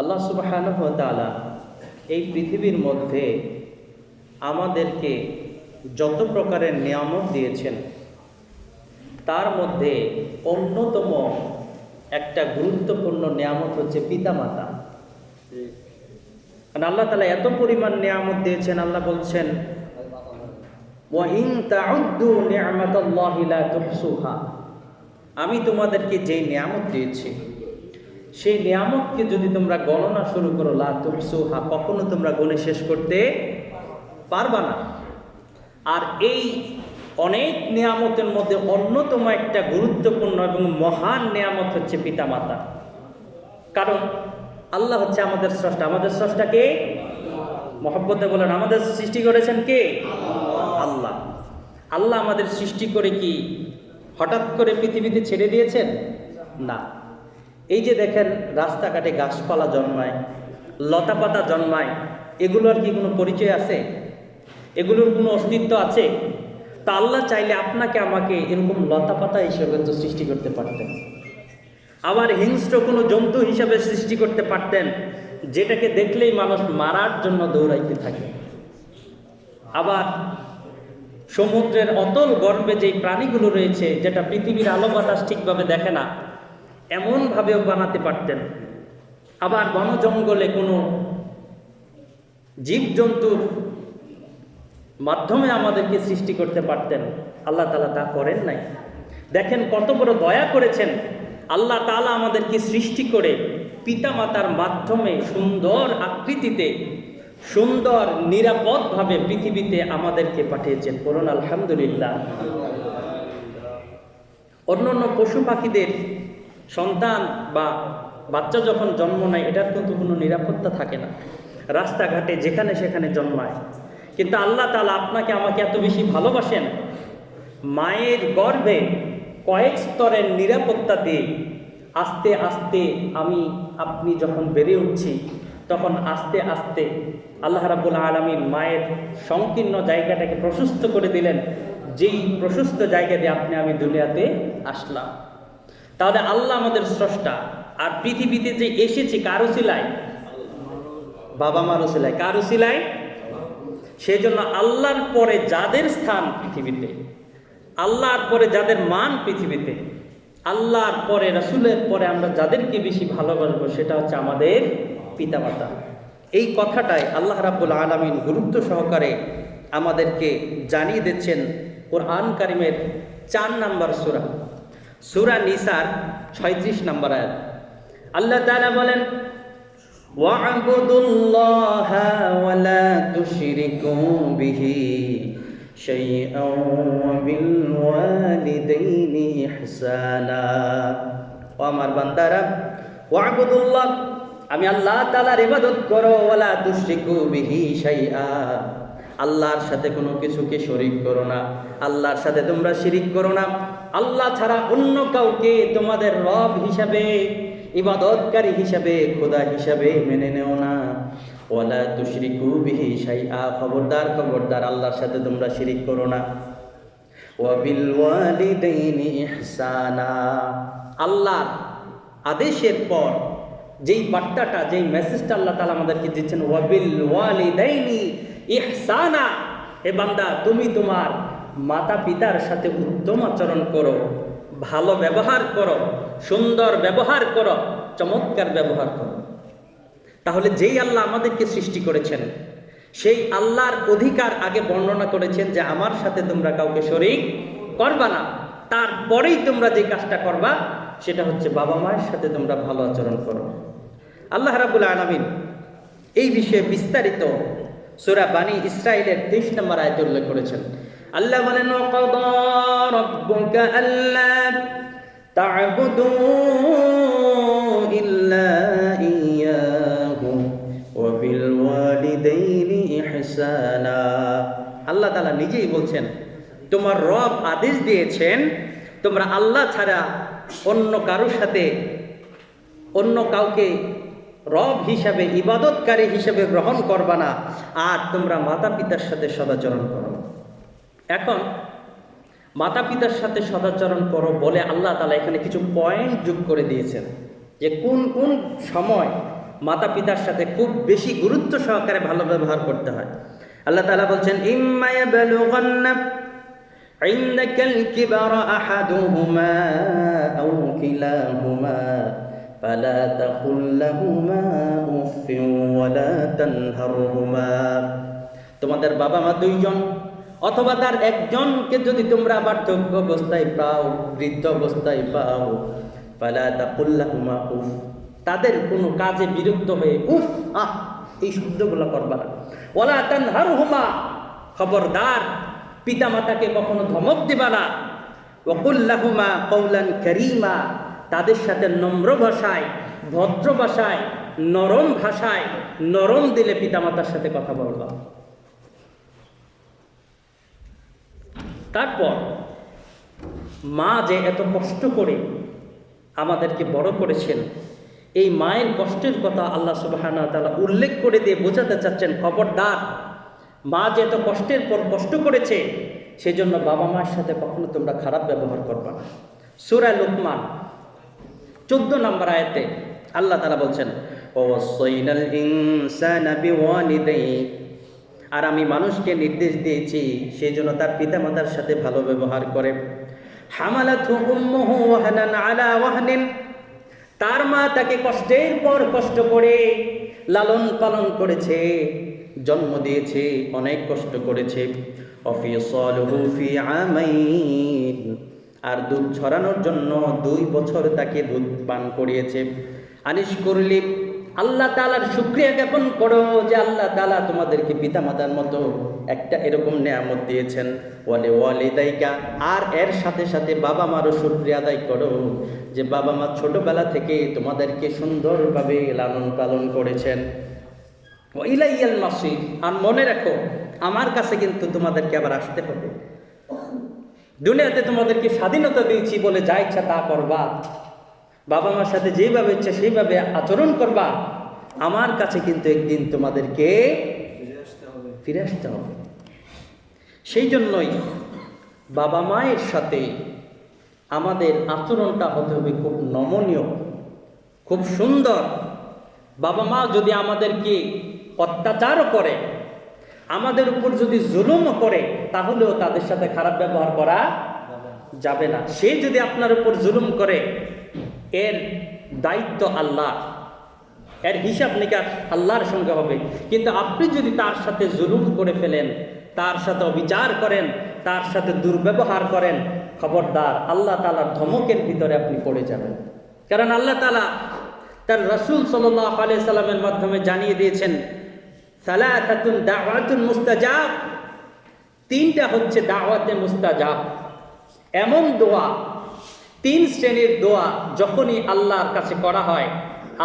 আল্লাহ সুবাহানহ তাআলা এই পৃথিবীর মধ্যে আমাদেরকে যত প্রকারের নিয়ামত দিয়েছেন, তার মধ্যে অন্যতম একটা গুরুত্বপূর্ণ নিয়ামত হচ্ছে পিতামাতা। কারণ আল্লাহ তালা এত পরিমাণ নিয়ামত দিয়েছেন, আল্লাহ বলছেন আমি তোমাদেরকে যে নিয়ামত দিয়েছি সেই নিয়ামতকে যদি তোমরা গণনা শুরু করো, লা তুহসুহা, কখনো তোমরা গণে শেষ করতে পারবা না। আর এই অনেক নিয়ামতের মধ্যে অন্যতম একটা গুরুত্বপূর্ণ এবং মহান নিয়ামত হচ্ছে পিতামাতা। কারণ আল্লাহ হচ্ছে আমাদের স্রষ্টা। আমাদের স্রষ্টাকে মহব্বতে বলেন, আমাদের সৃষ্টি করেছেন কে? আল্লাহ। আল্লাহ আমাদের সৃষ্টি করে কি? হঠাৎ করে পৃথিবীতে ছেড়ে দিয়েছেন? না। এই যে দেখেন রাস্তাঘাটে গাছপালা জন্মায়, লতাপাতা জন্মায়, এগুলোর কি কোনো পরিচয় আছে? এগুলোর কোনো অস্তিত্ব আছে? তা আল্লাহ চাইলে আপনাকে আমাকে এরকম লতাপাতা হিসেবে তো সৃষ্টি করতে পারতেন। আবার হিংস্র কোনো জন্তু হিসাবে সৃষ্টি করতে পারতেন, যেটাকে দেখলেই মানুষ মারার জন্য দৌড়াইতে থাকে। আবার সমুদ্রের অতল গর্ভে যেই প্রাণীগুলো রয়েছে, যেটা পৃথিবীর আলো বাতাস ঠিকভাবে দেখে না এমনভাবেও বানাতে পারতেন। আবার বন জঙ্গলে কোনো জীবজন্তুর মাধ্যমে আমাদেরকে সৃষ্টি করতে পারতেন। আল্লাহ তালা তা করেন নাই। দেখেন কত বড় দয়া করেছেন। আল্লাহ তালা আমাদেরকে সৃষ্টি করে পিতামাতার মাধ্যমে সুন্দর আকৃতিতে, সুন্দর নিরাপদভাবে পৃথিবীতে আমাদেরকে পাঠিয়েছেন। বলুন, আলহামদুলিল্লাহ। অন্য অন্য পশু পাখিদের সন্তান বা বাচ্চা যখন জন্ম নেয়, এটার কিন্তু কোনো নিরাপত্তা থাকে না। রাস্তাঘাটে যেখানে সেখানে জন্মায়। কিন্তু আল্লাহ তালা আপনাকে আমাকে এত বেশি ভালোবাসেন, মায়ের গর্ভে কয়েক স্তরের নিরাপত্তা দিয়ে আস্তে আস্তে আমি, আপনি যখন বেড়ে উঠছি, তখন আস্তে আস্তে আল্লাহ রাবুল আলমীর মায়ের সংকীর্ণ জায়গাটাকে প্রশস্ত করে দিলেন। যেই প্রশস্ত জায়গা দিয়ে আপনি আমি দুনিয়াতে আসলাম। তাহলে আল্লাহ আমাদের স্রষ্টা। আর পৃথিবীতে যে এসেছি কারও সিলাই বাবা মারও সিলাই কারও সিলাই সেই জন্য আল্লাহর পরে যাদের স্থান পৃথিবীতে, আল্লাহর পরে যাদের মান পৃথিবীতে, আল্লাহর পরে, রসুলের পরে আমরা যাদেরকে বেশি ভালোবাসবো সেটা হচ্ছে আমাদের পিতামাতা। এই কথাটাই আল্লাহ রাব্বুল আলমিন গুরুত্ব সহকারে আমাদেরকে জানিয়ে দিচ্ছেন কোরআন কারিমের চার নাম্বার সুরা। সুরা নিসার ছয়ত্রিশ নাম্বার আয়াত আল্লাহ তাআলা বলেন واعبدوا الله ولا تشركوا به شيئا وبالوالدين إحسانا ও আমার বান্দারা ওয়াবুদুল্লাহ আমি আল্লাহ তাআলার ইবাদত করো ওয়ালা তুশরিকু বিহি শাইআ আল্লাহর সাথে কোনো কিছুকে শরিক করো না, আল্লাহর সাথে তোমরা শিরিক করো না। আল্লাহ ছাড়া অন্য কাউকে তোমাদের রব হিসাবে, ইবাদতকারী হিসাবে, খোদা হিসাবে মেনে নেও না। ওয়ালা তুশরিকু বিহি শাইআ, খবরদার খবরদার, আল্লাহর সাথে তোমরা শিরিক করো না। ওয়াবিল আল্লাহর আদেশের পর যেই বার্তাটা, যেই মেসেজটা আল্লাহ তাআলা আমাদেরকে দিচ্ছেন ওয়াবিল ওয়ালি ওয়ালিদাইনি ইহসানা। হে বান্দা, তুমি তোমার মাতা পিতার সাথে উত্তম আচরণ করো, ভালো ব্যবহার করো, সুন্দর ব্যবহার করো, চমৎকার ব্যবহার করো। তাহলে যেই আল্লাহ আমাদেরকে সৃষ্টি করেছেন, সেই আল্লাহর অধিকার আগে বর্ণনা করেছেন যে, আমার সাথে তোমরা কাউকে শরিক করবা না। তারপরেই তোমরা যে কাজটা করবা, সেটা হচ্ছে বাবা মায়ের সাথে তোমরা ভালো আচরণ করো। আল্লাহ রাবুল আলমিন এই বিষয়ে বিস্তারিত সুরা বাণী ইসরায়েলের তেইশ নম্বর আয়তে উল্লেখ করেছেন। আল্লাহ বলেন আল্লাহ তালা নিজেই বলছেন, তোমার রব আদেশ দিয়েছেন, তোমরা আল্লাহ ছাড়া অন্য কারোর সাথে অন্য কাউকে রব হিসাবে ইবাদতকারী হিসাবে গ্রহণ করবা না আর তোমরা মাতা পিতার সাথে সদাচরণ করো এখন মাতা পিতার সাথে সদাচরণ করো বলে আল্লাহ তালা এখানে কিছু পয়েন্ট যোগ করে দিয়েছেন যে কোন কোন সময় মাতা পিতার সাথে খুব বেশি গুরুত্ব সহকারে ভালো ব্যবহার করতে হয় আল্লাহ তাআলা বলছেন ইম্মা ইয়াবলুগান্না عندك الكبر أحدهما أو كلاهما فلا تقل لهما أف ولا تنهرهما তোমাদের বাবা মা দুইজন অথবা তার একজনকে যদি তোমরা বার্ধক্য অবস্থায় পাও বৃদ্ধ অবস্থায় পাও ফালা তাকুল্লাহুমা উফ তাদের কোনো কাজে বিরক্ত হয়ে উফ আহ এই শব্দগুলো করবা না ওলা তানহারহুমা খবরদার পিতা মাতাকে কখনো ধমক দিবা না ওকুল্লাহুমা কৌলান করিমা তাদের সাথে নম্র ভাষায়, ভদ্র ভাষায়, নরম ভাষায়, নরম দিলে পিতামাতার সাথে কথা বলবা। তারপর মা যে এত কষ্ট করে আমাদেরকে বড় করেছেন, এই মায়ের কষ্টের কথা আল্লাহ সুবাহানা তালা উল্লেখ করে দিয়ে বোঝাতে চাচ্ছেন, খবরদার, মা যে এত কষ্টের পর কষ্ট করেছে, সেজন্য বাবা মার সাথে কখনো তোমরা খারাপ ব্যবহার করবা না। সুরা লুকমান চোদ্দ নম্বর আয়াতে আল্লাহ তালা বলছেন আর আমি মানুষকে নির্দেশ দিয়েছি সেই জন্য তার পিতামাতার সাথে ভালো ব্যবহার করে। তার মা তাকে কষ্টের পর কষ্ট করে লালন পালন করেছে, জন্ম দিয়েছে, অনেক কষ্ট করেছে। আমাইন। আর দুধ ছড়ানোর জন্য দুই বছর তাকে দুধ পান করিয়েছে। আনিস করলি, আল্লাহ তালার শুক্রিয়া জ্ঞাপন করো যে আল্লাহ তালা তোমাদেরকে পিতা মাতার মতো একটা এরকম নেয়ামত দিয়েছেন। ওয়ালে ওয়ালিদাইকা, আর এর সাথে সাথে বাবা মারও শুক্রিয়া আদায় করো যে বাবা মা ছোটবেলা থেকে তোমাদেরকে সুন্দরভাবে লালন পালন করেছেন। ইলাইয়াল মাসির আর মনে রাখো, আমার কাছে কিন্তু তোমাদেরকে আবার আসতে হবে। দুনিয়াতে তোমাদেরকে স্বাধীনতা দিয়েছি বলে যা ইচ্ছা তা করবা। বাবা মার সাথে যেভাবে ইচ্ছা সেইভাবে আচরণ করবা। আমার কাছে কিন্তু একদিন তোমাদেরকে ফিরে আসতে হবে। সেই জন্যই বাবা মায়ের সাথে আমাদের আচরণটা হতে হবে খুব নমনীয়, খুব সুন্দর। বাবা মা যদি আমাদেরকে অত্যাচারও করে আমাদের উপর যদি জুলুমও করে, তাহলেও তাদের সাথে খারাপ ব্যবহার করা যাবে না। সে যদি আপনার উপর জুলুম করে, এর দায়িত্ব আল্লাহ। এর হিসাব নিকাশ আল্লাহর সঙ্গে হবে। কিন্তু আপনি যদি তার সাথে জুলুম করে ফেলেন, তার সাথে অবিচার করেন, তার সাথে দুর্ব্যবহার করেন, খবরদার, আল্লাহ তালার ধমকের ভিতরে আপনি পড়ে যাবেন। কারণ আল্লাহ তালা তার রসুল সাল্লাহ আলিয়া সাল্লামের মাধ্যমে জানিয়ে দিয়েছেন সালাহাতুন দাওয়াতুন মুস্তাজাব। তিনটা হচ্ছে দাওয়াতে মুস্তাজাব। এমন দোয়া, তিন শ্রেণির দোয়া যখনই আল্লাহর কাছে করা হয়,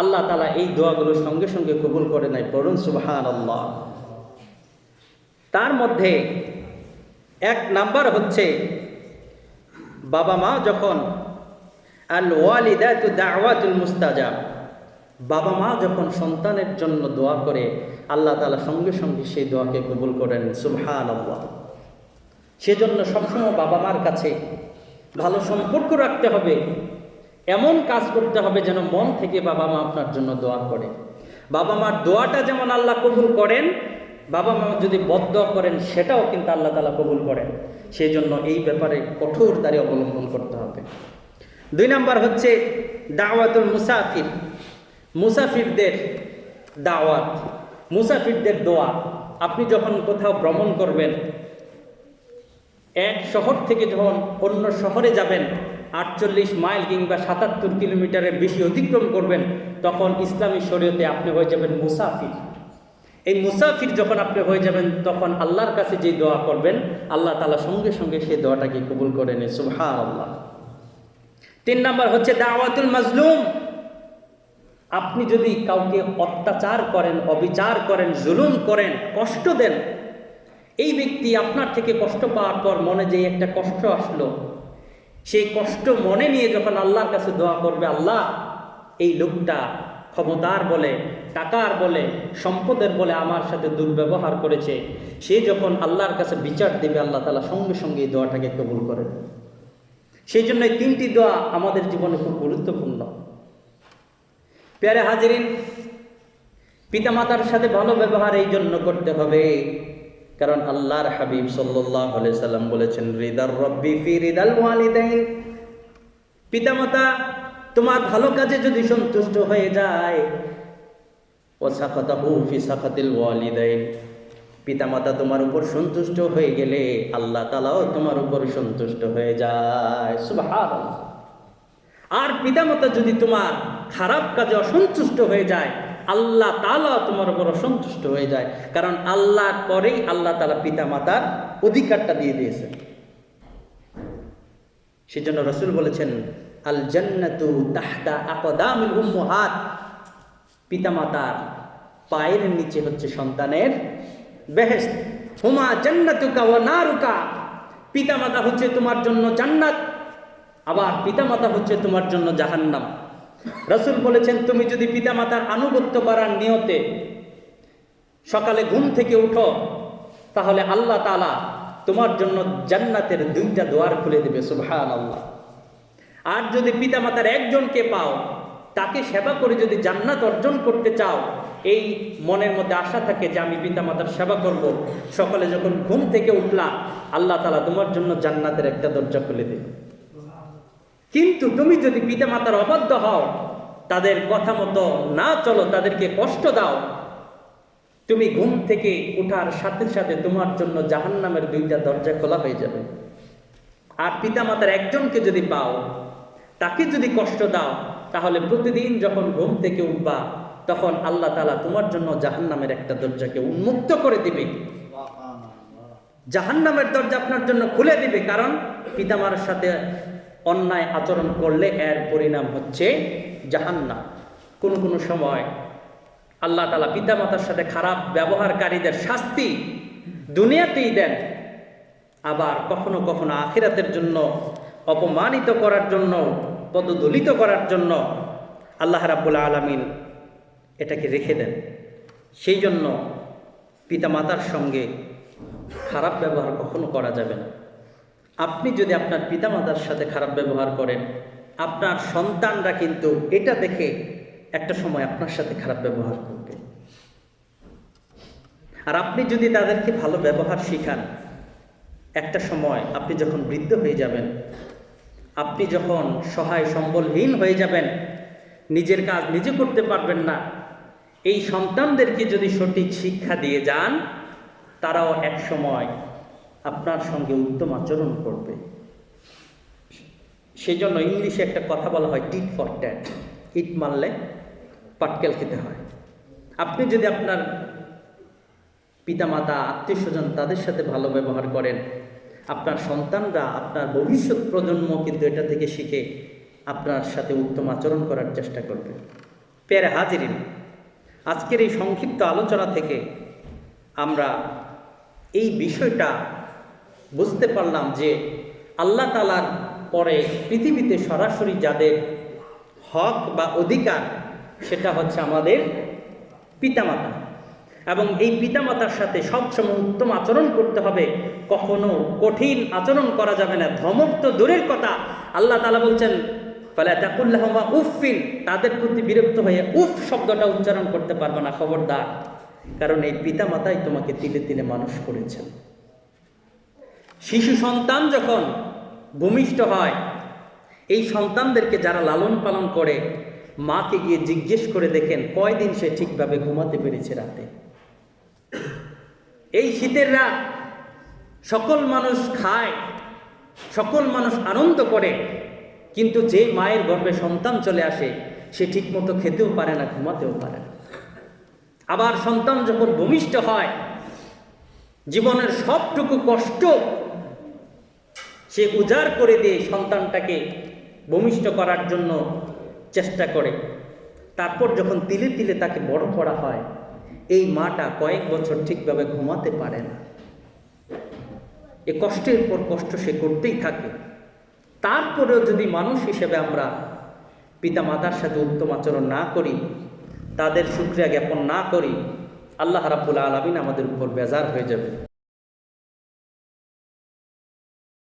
আল্লাহ তালা এই দোয়াগুলো সঙ্গে সঙ্গে কবুল করে নেয় পড়ুন সুবাহান আল্লাহ তার মধ্যে এক নাম্বার হচ্ছে, বাবা মা যখন আল ওয়ালিদাতু দাওয়াতুল মুস্তাজাব বাবা মা যখন সন্তানের জন্য দোয়া করে, আল্লাহ তালা সঙ্গে সঙ্গে সেই দোয়াকে কবুল করেন সুবহান আল্লাহ সেজন্য সবসময় বাবা মার কাছে ভালো সম্পর্ক রাখতে হবে। এমন কাজ করতে হবে যেন মন থেকে বাবা মা আপনার জন্য দোয়া করে। বাবা মার দোয়াটা যেমন আল্লাহ কবুল করেন, বাবা মা যদি বদ্ধ করেন, সেটাও কিন্তু আল্লাহ তালা কবুল করেন। সেই জন্য এই ব্যাপারে কঠোর দাঁড়ি অবলম্বন করতে হবে। দুই নাম্বার হচ্ছে দাওয়াতুল মুসাফির। মুসাফিরদের দাওয়াত, মুসাফিরদের দোয়া। আপনি যখন কোথাও ভ্রমণ করবেন, এক শহর থেকে যখন অন্য শহরে যাবেন, আটচল্লিশ মাইল কিংবা সাতাত্তর কিলোমিটারের বেশি অতিক্রম করবেন, তখন ইসলামী শরীয়তে আপনি হয়ে যাবেন মুসাফির। এই মুসাফির যখন আপনি হয়ে যাবেন, তখন আল্লাহর কাছে যে দোয়া করবেন, আল্লাহ তালা সঙ্গে সঙ্গে সেই দোয়াটাকে কবুল করে নেন। সুহা আল্লাহ তিন নম্বর হচ্ছে দাওয়াতুল মাজলুম। আপনি যদি কাউকে অত্যাচার করেন, অবিচার করেন, জুলুম করেন, কষ্ট দেন, এই ব্যক্তি আপনার থেকে কষ্ট পাওয়ার পর মনে যে একটা কষ্ট আসলো, সেই কষ্ট মনে নিয়ে যখন আল্লাহর কাছে দোয়া করবে, আল্লাহ এই লোকটা ক্ষমতার বলে, টাকার বলে, সম্পদের বলে আমার সাথে দুর্ব্যবহার করেছে, সে যখন আল্লাহর কাছে বিচার দেবে, আল্লাহ তালা সঙ্গে সঙ্গে এই দোয়াটাকে কবুল করে সেই জন্য এই তিনটি দোয়া আমাদের জীবনে খুব গুরুত্বপূর্ণ। প্যারে হাজিরিন, পিতামাতার সাথে ভালো ব্যবহার এই জন্য করতে হবে। কারণ আল্লাহর হাবিব সাল্লাহ সাল্লাম বলেছেন, রিদার রব্বি ফি রিদাল ওয়ালিদাইন। পিতামাতা, তোমার ভালো কাজে যদি সন্তুষ্ট হয়ে যায় ও সাখাতাহু ফি সাখাতিল ওয়ালিদাইন। পিতামাতা তোমার উপর সন্তুষ্ট হয়ে গেলে আল্লাহ তালাও তোমার উপর সন্তুষ্ট হয়ে যায়। সুবহানাল্লাহ। আর পিতামাতা যদি তোমার খারাপ কাজে অসন্তুষ্ট হয়ে যায়, আল্লাহ তালা তোমার উপর অসন্তুষ্ট হয়ে যায়। কারণ আল্লাহর পরেই আল্লাহ তালা পিতা মাতার অধিকারটা দিয়ে দিয়েছে সেজন্য রসুল বলেছেন আল জান্নাতু তাহতা আকদামিল উম্মুহাত। পিতামাতার পায়ের নিচে হচ্ছে সন্তানের বেহেস্ত হুমা জান্নাতুকা ওয়া নারুকা। পিতামাতা হচ্ছে তোমার জন্য জান্নাত, আবার পিতামাতা হচ্ছে তোমার জন্য জাহান্নাম। রসুল বলেছেন, তুমি যদি পিতামাতার আনুগত্য করার নিয়তে সকালে ঘুম থেকে উঠো, তাহলে আল্লাহ তালা তোমার জন্য জান্নাতের দুইটা দোয়ার খুলে দেবে সুবহান আল্লাহ আর যদি পিতামাতার একজনকে পাও, তাকে সেবা করে যদি জান্নাত অর্জন করতে চাও, এই মনের মধ্যে আশা থাকে যে আমি পিতামাতার সেবা করব। সকালে যখন ঘুম থেকে উঠলা, আল্লাহ তালা তোমার জন্য জান্নাতের একটা দরজা খুলে দেবে। কিন্তু তুমি যদি পিতামাতার অবাধ্য হও তাদের কথা মতো না চলো তাদেরকে কষ্ট দাও। তুমি ঘুম থেকে ওঠার সাথে সাথে তোমার জন্য জাহান্নামের দুইটা দরজা খোলা হয়ে যাবে। আর পিতা মাতার একজনকে যদি পাও তাকে যদি কষ্ট দাও তাহলে প্রতিদিন যখন ঘুম থেকে উঠবা তখন আল্লাহ তালা তোমার জন্য জাহান্নামের একটা দরজাকে উন্মুক্ত করে দিবে। জাহান্নামের দরজা আপনার জন্য খুলে দিবে কারণ পিতামার সাথে অন্যায় আচরণ করলে এর পরিণাম হচ্ছে জাহান্না কোন কোন সময় আল্লাহ তালা পিতামাতার সাথে খারাপ ব্যবহারকারীদের শাস্তি দুনিয়াতেই দেন, আবার কখনো কখনো আখিরাতের জন্য, অপমানিত করার জন্য, পদদলিত করার জন্য আল্লাহ রাবুল আলমিন এটাকে রেখে দেন। সেই জন্য পিতামাতার সঙ্গে খারাপ ব্যবহার কখনো করা যাবে না। আপনি যদি আপনার পিতামাতার সাথে খারাপ ব্যবহার করেন, আপনার সন্তানরা কিন্তু এটা দেখে একটা সময় আপনার সাথে খারাপ ব্যবহার করবে। আর আপনি যদি তাদেরকে ভালো ব্যবহার শিখান, একটা সময় আপনি যখন বৃদ্ধ হয়ে যাবেন, আপনি যখন সহায় সম্বলহীন হয়ে যাবেন, নিজের কাজ নিজে করতে পারবেন না, এই সন্তানদেরকে যদি সঠিক শিক্ষা দিয়ে যান, তারাও এক সময় আপনার সঙ্গে উত্তম আচরণ করবে। সেই জন্য ইংলিশে একটা কথা বলা হয় টিট ফর ট্যাট ইট মারলে পাটকেল খেতে হয়। আপনি যদি আপনার পিতামাতা আত্মীয় স্বজন তাদের সাথে ভালো ব্যবহার করেন, আপনার সন্তানরা আপনার ভবিষ্যৎ প্রজন্ম কিন্তু এটা থেকে শিখে আপনার সাথে উত্তম আচরণ করার চেষ্টা করবে। পেরে হাজিরিন, আজকের এই সংক্ষিপ্ত আলোচনা থেকে আমরা এই বিষয়টা বুঝতে পারলাম যে আল্লাহ তালার পরে পৃথিবীতে সরাসরি যাদের হক বা অধিকার, সেটা হচ্ছে আমাদের পিতামাতা। এবং এই পিতামাতার সাথে সবসময় উত্তম আচরণ করতে হবে। কখনো কঠিন আচরণ করা যাবে না। ধমক তো দূরের কথা। আল্লাহ তালা বলছেন, ফলে তাকুল্লাহমা উফিন তাদের প্রতি বিরক্ত হয়ে উফ শব্দটা উচ্চারণ করতে পারবে না, খবরদার। কারণ এই পিতামাতাই তোমাকে তিলে তিলে মানুষ করেছেন। শিশু সন্তান যখন ভূমিষ্ঠ হয়, এই সন্তানদেরকে যারা লালন পালন করে, মাকে গিয়ে জিজ্ঞেস করে দেখেন কয়দিন সে ঠিকভাবে ঘুমাতে পেরেছে রাতে। এই শীতের রাত সকল মানুষ খায়, সকল মানুষ আনন্দ করে, কিন্তু যে মায়ের গর্ভে সন্তান চলে আসে, সে ঠিকমতো খেতেও পারে না, ঘুমাতেও পারে না। আবার সন্তান যখন ভূমিষ্ঠ হয়, জীবনের সবটুকু কষ্ট সে উজাড় করে দিয়ে সন্তানটাকে ভূমিষ্ঠ করার জন্য চেষ্টা করে। তারপর যখন তিলে তিলে তাকে বড় করা হয়, এই মাটা কয়েক বছর ঠিকভাবে ঘুমাতে পারে না। এ কষ্টের পর কষ্ট সে করতেই থাকে। তারপরেও যদি মানুষ হিসেবে আমরা পিতা মাতার সাথে উত্তম আচরণ না করি, তাদের সুক্রিয়া জ্ঞাপন না করি, আল্লাহ রাব্বুল আলমিন আমাদের উপর বেজার হয়ে যাবে।